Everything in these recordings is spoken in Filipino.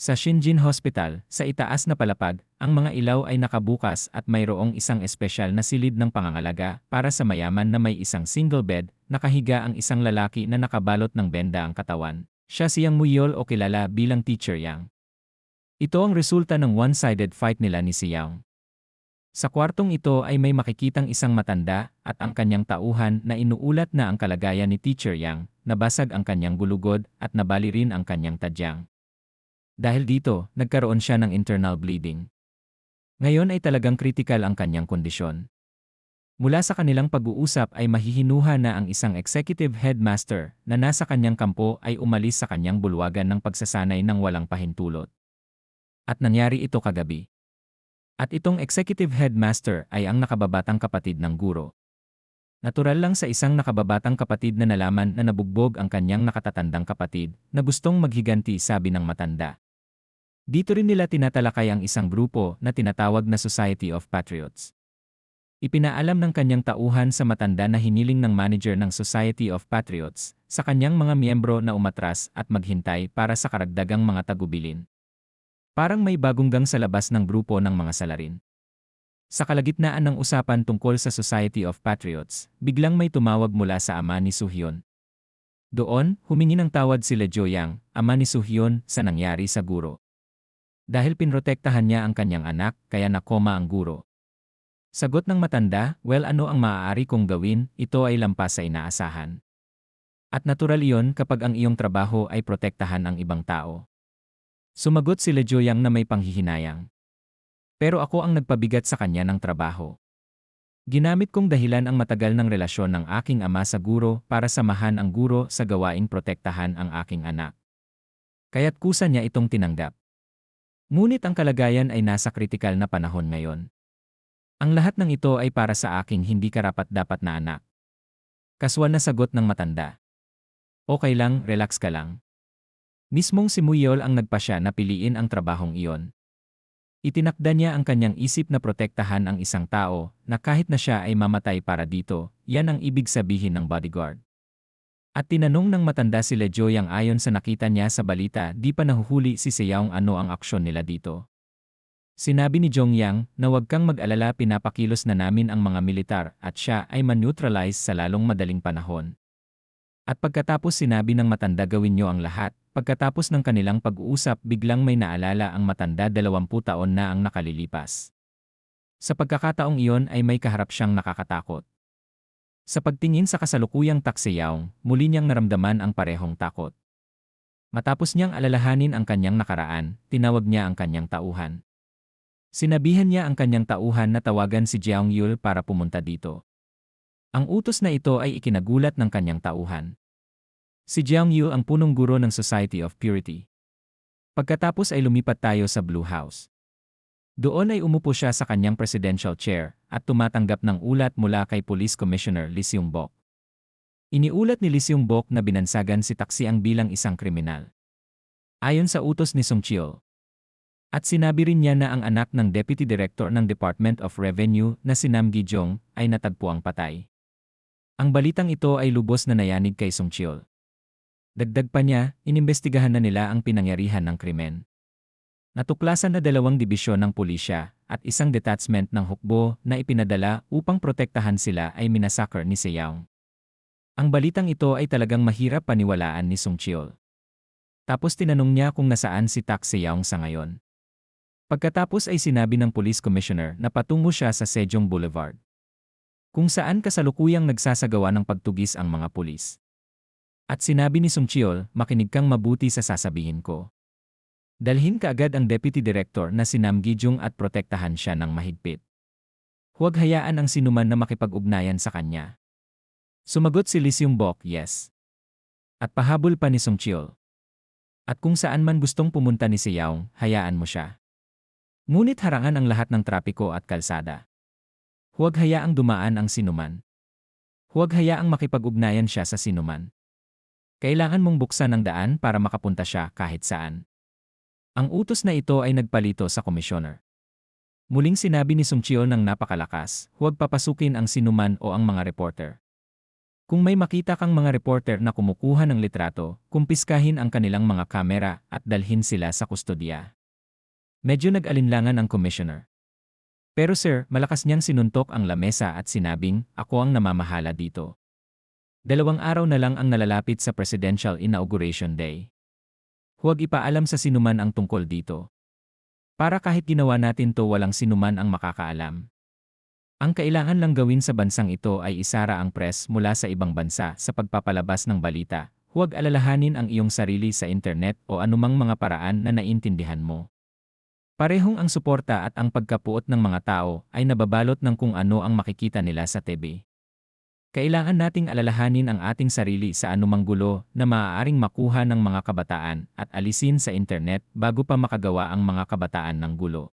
Sa Shinjin Hospital, sa itaas na palapag, ang mga ilaw ay nakabukas at mayroong isang espesyal na silid ng pangangalaga para sa mayaman na may isang single bed, nakahiga ang isang lalaki na nakabalot ng benda ang katawan. Siya siyang Muyol o kilala bilang Teacher Yang. Ito ang resulta ng one-sided fight nila ni si. Sa kwartong ito ay may makikitang isang matanda at ang kanyang tauhan na inuulat na ang kalagayan ni Teacher Yang, nabasag ang kanyang gulugod at nabali rin ang kanyang tadyang. Dahil dito, nagkaroon siya ng internal bleeding. Ngayon ay talagang critical ang kanyang kondisyon. Mula sa kanilang pag-uusap ay mahihinuha na ang isang executive headmaster na nasa kanyang kampo ay umalis sa kanyang bulwagan ng pagsasanay ng walang pahintulot. At nangyari ito kagabi. At itong executive headmaster ay ang nakababatang kapatid ng guro. Natural lang sa isang nakababatang kapatid na nalaman na nabugbog ang kanyang nakatatandang kapatid na gustong maghiganti sabi ng matanda. Dito rin nila tinatalakay ang isang grupo na tinatawag na Society of Patriots. Ipinaalam ng kanyang tauhan sa matanda na hiniling ng manager ng Society of Patriots sa kanyang mga miyembro na umatras at maghintay para sa karagdagang mga tagubilin. Parang may bagong gang sa labas ng grupo ng mga salarin. Sa kalagitnaan ng usapan tungkol sa Society of Patriots, biglang may tumawag mula sa ama ni Suhyon. Doon, humingi ng tawad sila Joyang, ama ni Suhyon, sa nangyari sa guro. Dahil pinrotektahan niya ang kanyang anak, kaya nakoma ang guro. Sagot ng matanda, well ano ang maaari kong gawin, ito ay lampas sa inaasahan. At natural iyon kapag ang iyong trabaho ay protektahan ang ibang tao. Sumagot sila Joyang na may panghihinayang. Pero ako ang nagpabigat sa kanya ng trabaho. Ginamit kong dahilan ang matagal ng relasyon ng aking ama sa guro para samahan ang guro sa gawaing protektahan ang aking anak. Kaya't kusa niya itong tinanggap. Ngunit ang kalagayan ay nasa kritikal na panahon ngayon. Ang lahat ng ito ay para sa aking hindi karapat-dapat na anak. Kaswan na sagot ng matanda. Okay lang, relax ka lang. Mismong si Muyol ang nagpasya na piliin ang trabahong iyon. Itinakda niya ang kanyang isip na protektahan ang isang tao na kahit na siya ay mamatay para dito, yan ang ibig sabihin ng bodyguard. At tinanong ng matanda sila Joy ang ayon sa nakita niya sa balita di pa nahuhuli si Seyaong ano ang aksyon nila dito. Sinabi ni Jong Yang na huwag kang mag-alala pinapakilos na namin ang mga militar at siya ay man-neutralize sa lalong madaling panahon. At pagkatapos sinabi ng matanda gawin niyo ang lahat, pagkatapos ng kanilang pag-uusap biglang may naalala ang matanda 20 taon na ang nakalilipas. Sa pagkakataong iyon ay may kaharap siyang nakakatakot. Sa pagtingin sa kasalukuyang taksiyaw, muli niyang naramdaman ang parehong takot. Matapos niyang alalahanin ang kanyang nakaraan, tinawag niya ang kanyang tauhan. Sinabihan niya ang kanyang tauhan na tawagan si Jiang Yul para pumunta dito. Ang utos na ito ay ikinagulat ng kanyang tauhan. Si Jiang Yul ang punong guro ng Society of Purity. Pagkatapos ay lumipat tayo sa Blue House. Doon ay umupo siya sa kanyang presidential chair at tumatanggap ng ulat mula kay Police Commissioner Lee Seung-bok. Iniulat ni Lee Seung-bok na binansagan si Taxiang bilang isang kriminal. Ayon sa utos ni Song Chiol. At sinabi rin niya na ang anak ng Deputy Director ng Department of Revenue na si Nam Gi-jong ay natagpuang patay. Ang balitang ito ay lubos na nayanig kay Song Chiol. Dagdag pa niya, inimbestigahan na nila ang pinangyarihan ng krimen. Natuklasan na dalawang dibisyon ng pulisya at isang detachment ng hukbo na ipinadala upang protektahan sila ay minasakar ni Seyaong. Ang balitang ito ay talagang mahirap paniwalaan ni Sung Chiol. Tapos tinanong niya kung nasaan si Tak Seyaong sa ngayon. Pagkatapos ay sinabi ng police commissioner na patungo siya sa Sejong Boulevard. Kung saan kasalukuyang nagsasagawa ng pagtugis ang mga pulis. At sinabi ni Sung Chiol, makinig kang mabuti sa sasabihin ko. Dalhin kaagad ang Deputy Director na si Nam Gijung at protektahan siya ng mahigpit. Huwag hayaan ang sinuman na makipag-ugnayan sa kanya. Sumagot si Lee Seung-bok, yes. At pahabol pa ni Song Chiol. At kung saan man gustong pumunta ni Seyaong, hayaan mo siya. Ngunit harangan ang lahat ng trapiko at kalsada. Huwag hayaang dumaan ang sinuman. Huwag hayaang makipag-ugnayan siya sa sinuman. Kailangan mong buksan ang daan para makapunta siya kahit saan. Ang utos na ito ay nagpalito sa komisyoner. Muling sinabi ni Sung Chiol ng napakalakas, huwag papasukin ang sinuman o ang mga reporter. Kung may makita kang mga reporter na kumukuha ng litrato, kumpiskahin ang kanilang mga kamera at dalhin sila sa kustodya. Medyo nag-alinlangan ang commissioner. Pero sir, malakas niyang sinuntok ang lamesa at sinabing, ako ang namamahala dito. Dalawang araw na lang ang nalalapit sa Presidential Inauguration Day. Huwag ipaalam sa sinuman ang tungkol dito. Para kahit ginawa natin to walang sinuman ang makakaalam. Ang kailangan lang gawin sa bansang ito ay isara ang press mula sa ibang bansa sa pagpapalabas ng balita. Huwag alalahanin ang iyong sarili sa internet o anumang mga paraan na naintindihan mo. Parehong ang suporta at ang pagkapuot ng mga tao ay nababalot ng kung ano ang makikita nila sa TV. Kailangan nating alalahanin ang ating sarili sa anumang gulo na maaaring makuha ng mga kabataan at alisin sa internet bago pa makagawa ang mga kabataan ng gulo.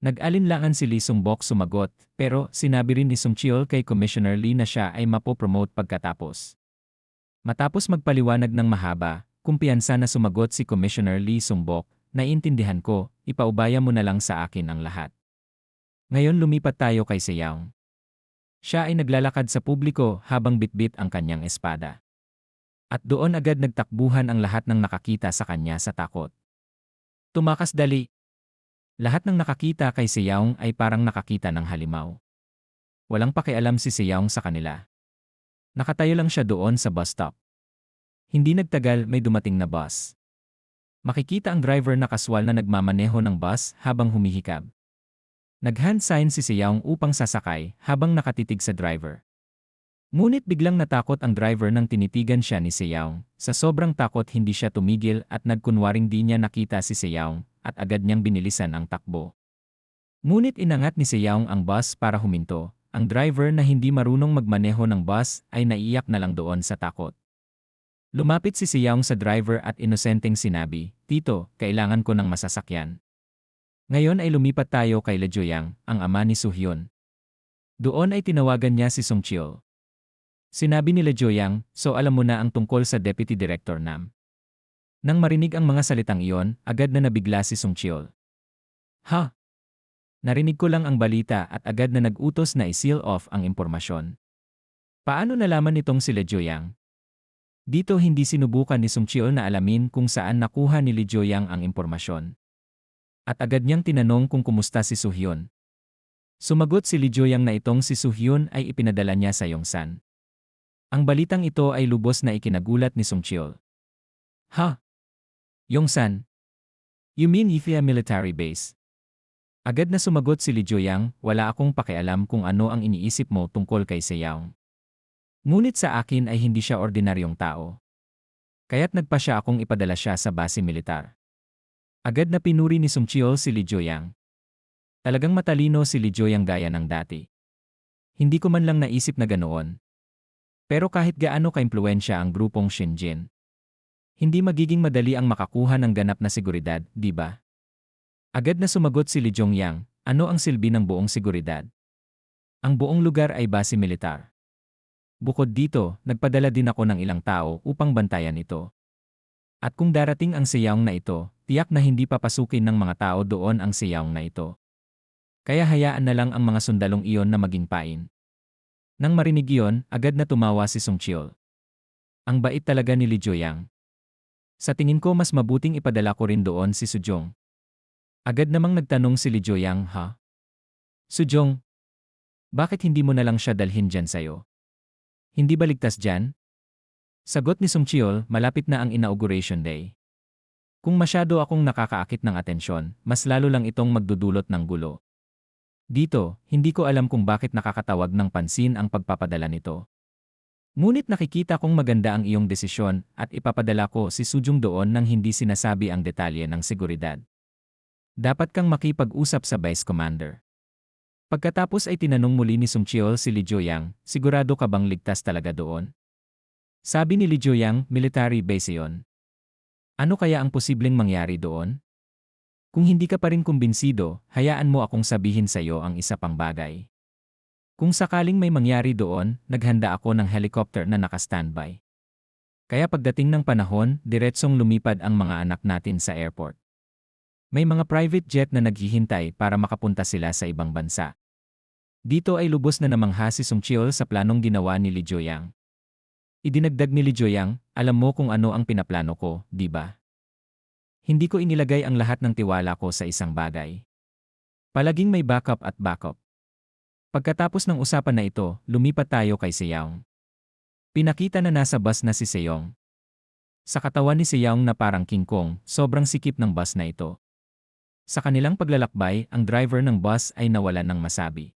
Nag-alinlangan si Lee Sung-bok sumagot, pero sinabi rin ni Sung kay Commissioner Lee na siya ay mapopromote pagkatapos. Matapos magpaliwanag ng mahaba, kumpiyansa na sumagot si Commissioner Lee Sung-bok, naiintindihan ko, ipaubaya mo na lang sa akin ang lahat. Ngayon lumipat tayo kay Seyaw. Siya ay naglalakad sa publiko habang bitbit ang kanyang espada. At doon agad nagtakbuhan ang lahat ng nakakita sa kanya sa takot. Tumakas dali, lahat ng nakakita kay Seyaong ay parang nakakita ng halimaw. Walang pakialam si Seyaong sa kanila. Nakatayo lang siya doon sa bus stop. Hindi nagtagal may dumating na bus. Makikita ang driver na kaswal na nagmamaneho ng bus habang humihikab. Nag-hand sign si Seyaong upang sasakay habang nakatitig sa driver. Ngunit biglang natakot ang driver nang tinitigan siya ni Seyaong. Sa sobrang takot hindi siya tumigil at nagkunwaring di niya nakita si Seyaong at agad niyang binilisan ang takbo. Ngunit inangat ni Seyaong ang bus para huminto. Ang driver na hindi marunong magmaneho ng bus ay naiyak na lang doon sa takot. Lumapit si Seyaong sa driver at inosenteng sinabi, Tito, kailangan ko ng masasakyan. Ngayon ay lumipat tayo kay Lejoyang, ang ama ni Suhyun. Doon ay tinawagan niya si Song. Sinabi ni Lejoyang, so alam mo na ang tungkol sa Deputy Director Nam. Nang marinig ang mga salitang iyon, agad na nabigla si Song Chiol. Ha? Narinig ko lang ang balita at agad na nag-utos na i-seal off ang impormasyon. Paano nalaman nitong si Lejoyang? Dito hindi sinubukan ni Chiol na alamin kung saan nakuha ni Lejoyang ang impormasyon. At agad niyang tinanong kung kumusta si Suhyun. Sumagot si Lijoyang na itong si Suhyun ay ipinadala niya sa Yongsan. Ang balitang ito ay lubos na ikinagulat ni Song Cheol. Ha? Yongsan? You mean Ifia military base? Agad na sumagot si Li Joyang, wala akong pakialam kung ano ang iniisip mo tungkol kay Seyaong. Ngunit sa akin ay hindi siya ordinaryong tao. Kaya't nagpa siya akong ipadala siya sa base militar. Agad na pinuri ni Sung Cheol si Li Joyang. Talagang matalino si Li Joyang gaya ng dati. Hindi ko man lang naisip na ganoon. Pero kahit gaano kaimpluensya ang grupong Shinjin, hindi magiging madali ang makakuha ng ganap na seguridad, di ba? Agad na sumagot si Li Jongyang, ano ang silbi ng buong seguridad? Ang buong lugar ay base militar. Bukod dito, nagpadala din ako ng ilang tao upang bantayan ito. At kung darating ang siyaong na ito, tiyak na hindi papasukin ng mga tao doon ang siyaong na ito. Kaya hayaan na lang ang mga sundalong iyon na maging pain. Nang marinig iyon, agad na tumawa si Song Cheol. Ang bait talaga ni Li Joyang. Sa tingin ko mas mabuting ipadala ko rin doon si Sujong. Agad namang nagtanong si Li Joyang, ha? Sujong, bakit hindi mo na lang siya dalhin dyan sa'yo? Hindi ba ligtas dyan? Sagot ni Song Cheol, malapit na ang inauguration day. Kung masyado akong nakakaakit ng atensyon, mas lalo lang itong magdudulot ng gulo. Dito, hindi ko alam kung bakit nakakatawag ng pansin ang pagpapadala nito. Ngunit nakikita kong maganda ang iyong desisyon at ipapadala ko si Sujung doon nang hindi sinasabi ang detalye ng seguridad. Dapat kang makipag-usap sa Vice Commander. Pagkatapos ay tinanong muli ni Sung Cheol si Li Joyang, sigurado ka bang ligtas talaga doon? Sabi ni Li Joyang, military base yon. Ano kaya ang posibleng mangyari doon? Kung hindi ka pa rin kumbinsido, hayaan mo akong sabihin sa iyo ang isa pang bagay. Kung sakaling may mangyari doon, naghanda ako ng helicopter na naka-standby. Kaya pagdating ng panahon, diretsong lumipad ang mga anak natin sa airport. May mga private jet na naghihintay para makapunta sila sa ibang bansa. Dito ay lubos na namangha si Sung Cheol sa planong ginawa ni Li Joyang. Idinagdag ni Li Joyang, alam mo kung ano ang pinaplano ko, di ba? Hindi ko inilagay ang lahat ng tiwala ko sa isang bagay. Palaging may backup at backup. Pagkatapos ng usapan na ito, lumipat tayo kay Seyong. Pinakita na nasa bus na si Seyong. Sa katawan ni Seyong na parang King Kong, sobrang sikip ng bus na ito. Sa kanilang paglalakbay, ang driver ng bus ay nawalan ng masabi.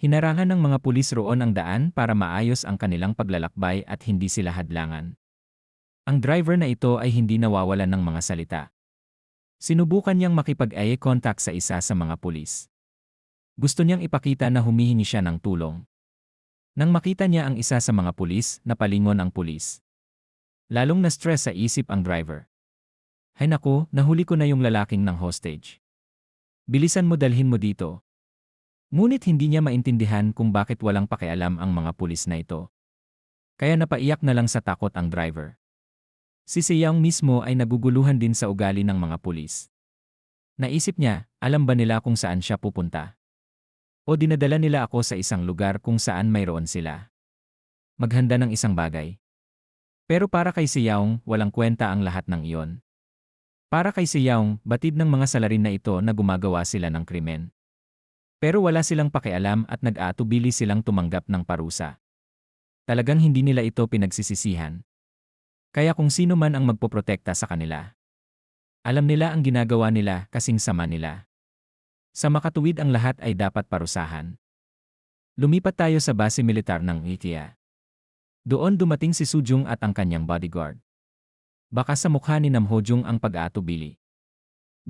Hinarangan ng mga pulis roon ang daan para maayos ang kanilang paglalakbay at hindi sila hadlangan. Ang driver na ito ay hindi nawawalan ng mga salita. Sinubukan niyang makipag-eye contact sa isa sa mga pulis. Gusto niyang ipakita na humihingi siya ng tulong. Nang makita niya ang isa sa mga pulis, napalingon ang pulis. Lalong na-stress sa isip ang driver. Hay nako, nahuli ko na yung lalaking ng hostage. Bilisan mo dalhin mo dito. Ngunit hindi niya maintindihan kung bakit walang pakialam ang mga pulis na ito. Kaya napaiyak na lang sa takot ang driver. Si Seyang mismo ay naguguluhan din sa ugali ng mga pulis. Naisip niya, alam ba nila kung saan siya pupunta? O dinadala nila ako sa isang lugar kung saan mayroon sila. Maghanda ng isang bagay. Pero para kay Siyaong, walang kwenta ang lahat ng iyon. Para kay Siyaong, batid ng mga salarin na ito na gumagawa sila ng krimen. Pero wala silang pakialam at nag-aatubili silang tumanggap ng parusa. Talagang hindi nila ito pinagsisisihan. Kaya kung sino man ang magpoprotekta sa kanila. Alam nila ang ginagawa nila kasing sama nila. Sa makatuwid ang lahat ay dapat parusahan. Lumipat tayo sa base militar ng Itia. Doon dumating si Sujung at ang kanyang bodyguard. Baka sa mukha ni Namhojung ang pag-aatubili.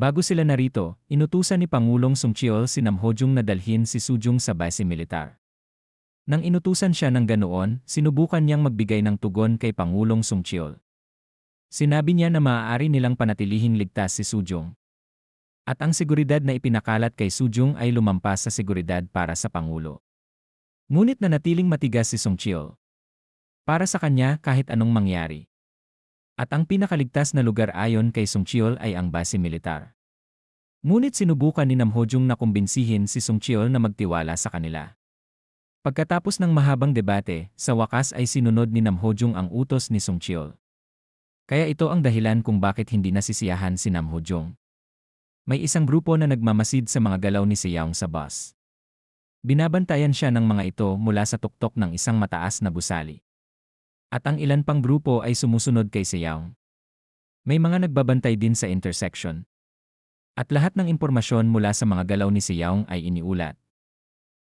Bago sila narito, inutusan ni Pangulong Sungcheol si Namhojung na dalhin si Sujung sa base militar. Nang inutusan siya ng ganoon, sinubukan niyang magbigay ng tugon kay Pangulong Sungcheol. Sinabi niya na maaari nilang panatilihing ligtas si Sujung. At ang seguridad na ipinakalat kay Sujung ay lumampas sa seguridad para sa Pangulo. Ngunit nanatiling matigas si Songcheol. Para sa kanya kahit anong mangyari. At ang pinakaligtas na lugar ayon kay Songcheol ay ang base militar. Ngunit sinubukan ni Namhojung na kumbinsihin si Songcheol na magtiwala sa kanila. Pagkatapos ng mahabang debate, sa wakas ay sinunod ni Namhojung ang utos ni Songcheol. Kaya ito ang dahilan kung bakit hindi nasisiyahan si Namhojung. May isang grupo na nagmamasid sa mga galaw ni Siyaong sa bus. Binabantayan siya ng mga ito mula sa tuktok ng isang mataas na busali. At ang ilan pang grupo ay sumusunod kay Siyaong. May mga nagbabantay din sa intersection. At lahat ng impormasyon mula sa mga galaw ni Siyaong ay iniulat.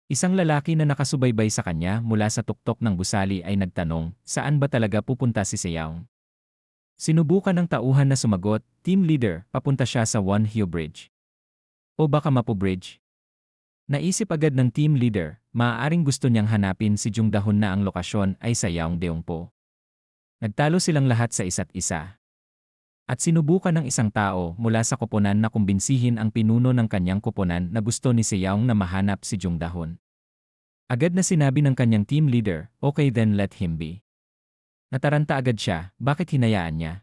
Isang lalaki na nakasubaybay sa kanya mula sa tuktok ng busali ay nagtanong, saan ba talaga pupunta si Siyaong? Sinubukan ng tauhan na sumagot, team leader, papunta siya sa One Hill Bridge. O baka Mapo Bridge? Naisip agad ng team leader, maaaring gusto niyang hanapin si Jung Dahon na ang lokasyon ay sa Yaongdeongpo. Nagtalo silang lahat sa isa't isa. At sinubukan ng isang tao mula sa koponan na kumbinsihin ang pinuno ng kanyang koponan na gusto ni Seyaong na mahanap si Jung Dahon. Agad na sinabi ng kanyang team leader, okay then let him be. Nataranta agad siya, bakit hinayaan niya?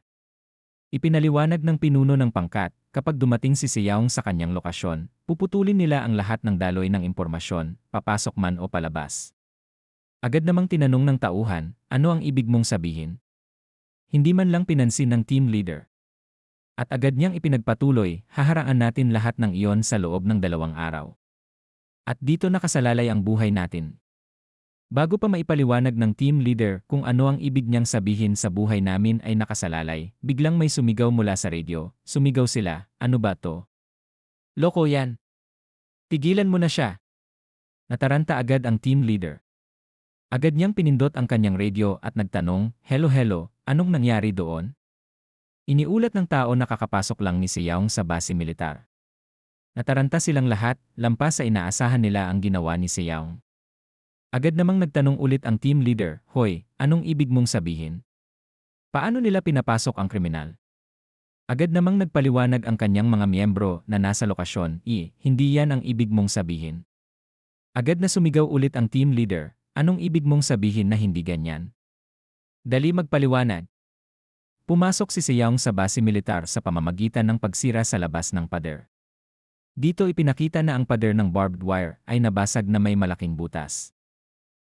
Ipinaliwanag ng pinuno ng pangkat, kapag dumating si Siyaong sa kanyang lokasyon, puputulin nila ang lahat ng daloy ng impormasyon, papasok man o palabas. Agad namang tinanong ng tauhan, ano ang ibig mong sabihin? Hindi man lang pinansin ng team leader. At agad niyang ipinagpatuloy, haharaan natin lahat ng iyon sa loob ng dalawang araw. At dito nakasalalay ang buhay natin. Bago pa maipaliwanag ng team leader kung ano ang ibig niyang sabihin sa buhay namin ay nakasalalay, biglang may sumigaw mula sa radio. Sumigaw sila, ano ba to? Loko yan. Tigilan mo na siya. Nataranta agad ang team leader. Agad niyang pinindot ang kanyang radio at nagtanong, Hello hello, anong nangyari doon? Iniulat ng tao na kakapasok lang ni Siyaong sa base militar. Nataranta silang lahat, lampas sa inaasahan nila ang ginawa ni Siyaong. Agad namang nagtanong ulit ang team leader, Hoy, anong ibig mong sabihin? Paano nila pinapasok ang kriminal? Agad namang nagpaliwanag ang kanyang mga miyembro na nasa lokasyon, i, hindi yan ang ibig mong sabihin. Agad na sumigaw ulit ang team leader, anong ibig mong sabihin na hindi ganyan? Dali magpaliwanag. Pumasok si Siyaong sa base militar sa pamamagitan ng pagsira sa labas ng pader. Dito ipinakita na ang pader ng barbed wire ay nabasag na may malaking butas.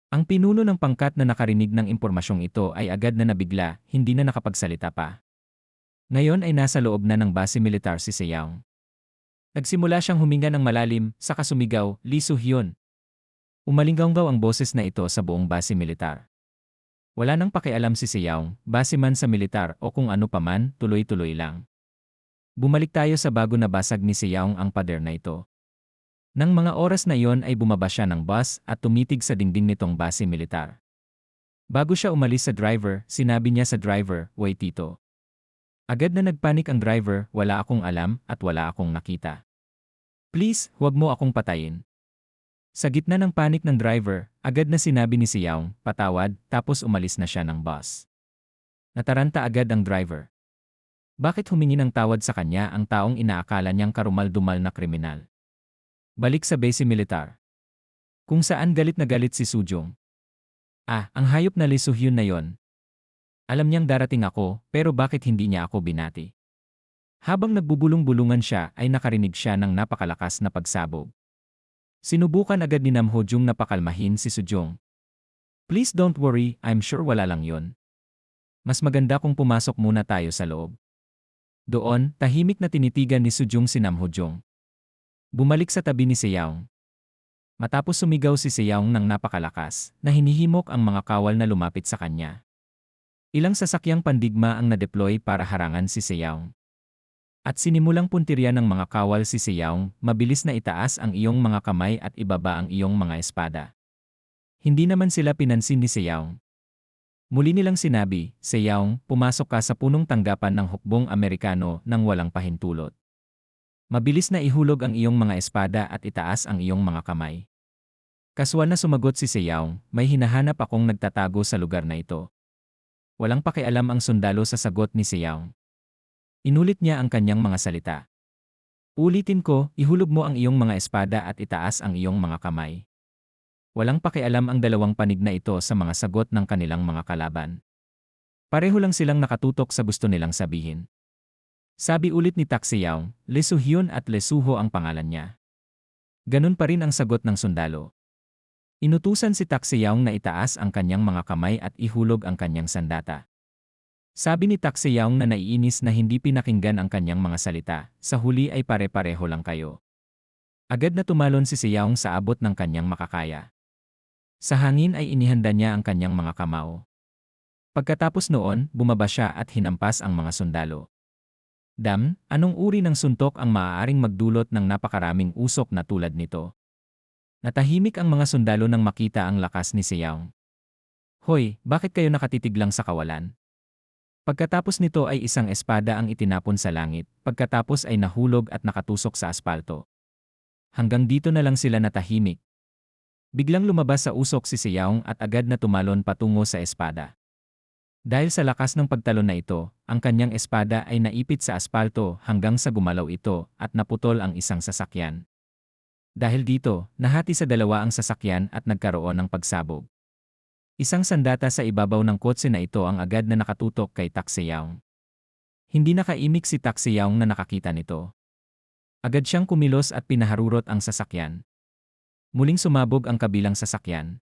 Ang pinuno ng pangkat na nakarinig ng impormasyong ito ay agad na nabigla, hindi na nakapagsalita pa. Ngayon ay nasa loob na ng base militar si Seyaong. Nagsimula siyang huminga ng malalim, saka sumigaw, Lee Soo-hyun. Umalinggaw ang boses na ito sa buong base militar. Wala nang pakialam si Seyaong, base man sa militar o kung ano paman, tuloy-tuloy lang. Bumalik tayo sa bago na basag ni Seyaong ang pader na ito. Nang mga oras na iyon ay bumaba siya ng bus at tumitig sa dingding nitong base militar. Bago siya umalis sa driver, sinabi niya sa driver, Wait tito. Agad na nagpanik ang driver, wala akong alam at wala akong nakita. Please, huwag mo akong patayin. Sa gitna ng panik ng driver, agad na sinabi ni Siyaong, patawad, tapos umalis na siya ng bus. Nataranta agad ang driver. Bakit humingi ng tawad sa kanya ang taong inaakala niyang karumal-dumal na kriminal? Balik sa base militar. Kung saan galit na galit si Sujong. Ah, ang hayop na Lee Soo-hyun na yon. Alam niyang darating ako, pero bakit hindi niya ako binati? Habang nagbubulong-bulungan siya ay nakarinig siya ng napakalakas na pagsabog. Sinubukan agad ni Nam Ho-jung na pakalmahin si Sujong. Please don't worry, I'm sure wala lang yon. Mas maganda kung pumasok muna tayo sa loob. Doon, tahimik na tinitigan ni Sujong si Nam Ho-jung. Bumalik sa tabi ni Seyaong. Matapos sumigaw si Seyaong ng napakalakas, na hinihimok ang mga kawal na lumapit sa kanya. Ilang sasakyang pandigma ang na-deploy para harangan si Seyaong. At sinimulang puntirya ng mga kawal si Seyaong, mabilis na itaas ang iyong mga kamay at ibaba ang iyong mga espada. Hindi naman sila pinansin ni Seyaong. Muli nilang sinabi, Seyaong, pumasok ka sa punong tanggapan ng hukbong Amerikano nang walang pahintulot. Mabilis na ihulog ang iyong mga espada at itaas ang iyong mga kamay. Kaswal na sumagot si Seyaong, may hinahanap akong nagtatago sa lugar na ito. Walang pakialam ang sundalo sa sagot ni Seyaong. Inulit niya ang kanyang mga salita. Ulitin ko, ihulog mo ang iyong mga espada at itaas ang iyong mga kamay. Walang pakialam ang dalawang panig na ito sa mga sagot ng kanilang mga kalaban. Pareho lang silang nakatutok sa gusto nilang sabihin. Sabi ulit ni Taxiyaw, Lesuhyun at Lesuho ang pangalan niya. Ganun pa rin ang sagot ng sundalo. Inutusan si Taxiyaw na itaas ang kanyang mga kamay at ihulog ang kanyang sandata. Sabi ni Taxiyaong na naiinis na hindi pinakinggan ang kanyang mga salita, sa huli ay pare-pareho lang kayo. Agad na tumalon si Siyaong sa abot ng kanyang makakaya. Sa hangin ay inihanda niya ang kanyang mga kamao. Pagkatapos noon, bumaba siya at hinampas ang mga sundalo. Dam, anong uri ng suntok ang maaaring magdulot ng napakaraming usok na tulad nito? Natahimik ang mga sundalo nang makita ang lakas ni Siyaong. Hoy, bakit kayo nakatitig lang sa kawalan? Pagkatapos nito ay isang espada ang itinapon sa langit, pagkatapos ay nahulog at nakatusok sa aspalto. Hanggang dito na lang sila natahimik. Biglang lumabas sa usok si Siyaong at agad na tumalon patungo sa espada. Dahil sa lakas ng pagtalon na ito, ang kanyang espada ay naipit sa aspalto hanggang sa gumalaw ito at naputol ang isang sasakyan. Dahil dito, nahati sa dalawa ang sasakyan at nagkaroon ng pagsabog. Isang sandata sa ibabaw ng kotse na ito ang agad na nakatutok kay Taxiyaong. Hindi nakaimik si Taxiyaong na nakakita nito. Agad siyang kumilos at pinaharurot ang sasakyan. Muling sumabog ang kabilang sasakyan.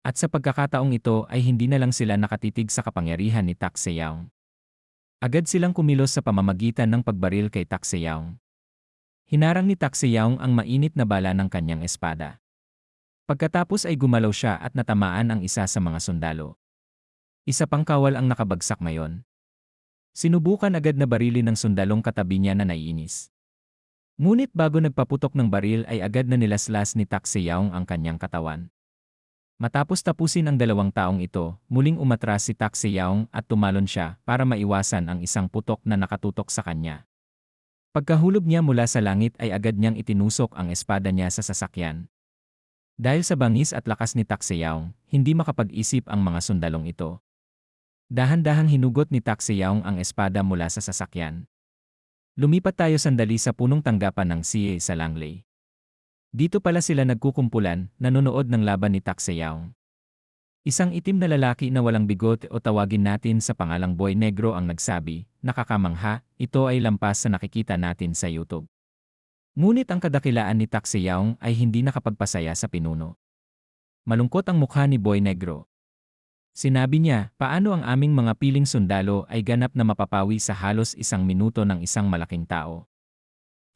At sa pagkakataong ito ay hindi na lang sila nakatitig sa kapangyarihan ni Taxiyaong. Agad silang kumilos sa pamamagitan ng pagbaril kay Taxiyaong. Hinarang ni Taxiyaong ang mainit na bala ng kanyang espada. Pagkatapos ay gumalaw siya at natamaan ang isa sa mga sundalo. Isa pang kawal ang nakabagsak ngayon. Sinubukan agad na barilin ng sundalong katabi niya na naiinis. Ngunit bago nagpaputok ng baril ay agad na nilaslas ni Taxiyaong ang kanyang katawan. Matapos tapusin ang dalawang taong ito, muling umatras si Taxiyaong at tumalon siya para maiwasan ang isang putok na nakatutok sa kanya. Pagkahulog niya mula sa langit ay agad niyang itinusok ang espada niya sa sasakyan. Dahil sa bangis at lakas ni Taxiyaong, hindi makapag-isip ang mga sundalong ito. Dahan-dahang hinugot ni Taxiyaong ang espada mula sa sasakyan. Lumipat tayo sandali sa punong tanggapan ng CA sa Langley. Dito pala sila nagkukumpulan, nanonood ng laban ni Taxiyaong. Isang itim na lalaki na walang bigot o tawagin natin sa pangalang Boy Negro ang nagsabi, nakakamangha, ito ay lampas sa nakikita natin sa YouTube. Ngunit ang kadakilaan ni Taxiyaong ay hindi nakapagpasaya sa pinuno. Malungkot ang mukha ni Boy Negro. Sinabi niya, paano ang aming mga piling sundalo ay ganap na mapapawi sa halos isang minuto ng isang malaking tao.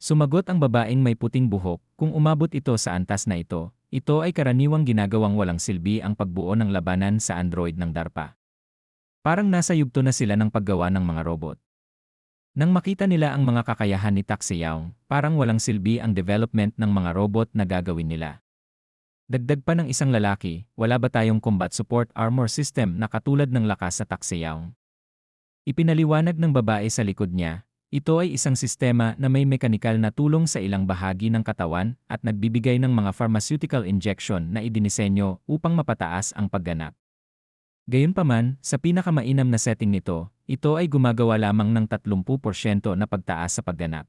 Sumagot ang babaeng may puting buhok, kung umabot ito sa antas na ito, ito ay karaniwang ginagawang walang silbi ang pagbuo ng labanan sa Android ng DARPA. Parang nasa yugto na sila ng paggawa ng mga robot. Nang makita nila ang mga kakayahan ni Taxiyaong, parang walang silbi ang development ng mga robot na gagawin nila. Dagdag pa ng isang lalaki, wala ba tayong combat support armor system na katulad ng lakas sa Taxiyaong? Ipinaliwanag ng babae sa likod niya, ito ay isang sistema na may mekanikal na tulong sa ilang bahagi ng katawan at nagbibigay ng mga pharmaceutical injection na idinisenyo upang mapataas ang pagganap. Gayunpaman, sa pinakamainam na setting nito, ito ay gumagawa lamang ng 30% na pagtaas sa pagganap.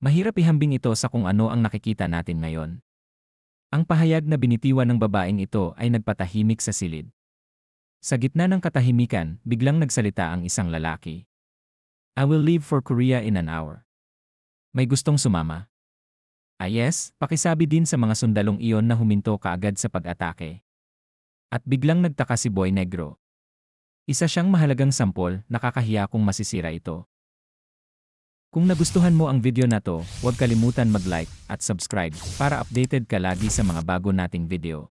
Mahirap ihambing ito sa kung ano ang nakikita natin ngayon. Ang pahayag na binitiwan ng babaeng ito ay nagpatahimik sa silid. Sa gitna ng katahimikan, biglang nagsalita ang isang lalaki. I will leave for Korea in an hour. May gustong sumama. Ah yes, pakisabi din sa mga sundalong iyon na huminto kaagad sa pag-atake. At biglang nagtaka si Boy Negro. Isa siyang mahalagang sampol, nakakahiya kung masisira ito. Kung nagustuhan mo ang video na to, huwag kalimutan mag-like at subscribe para updated ka lagi sa mga bago nating video.